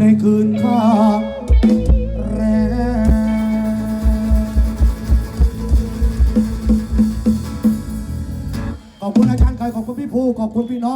ในคืนข้าแรงขอบคุณอาจารย์ไก่ขอบคุณพี่ภูขอบคุณพี่น้อง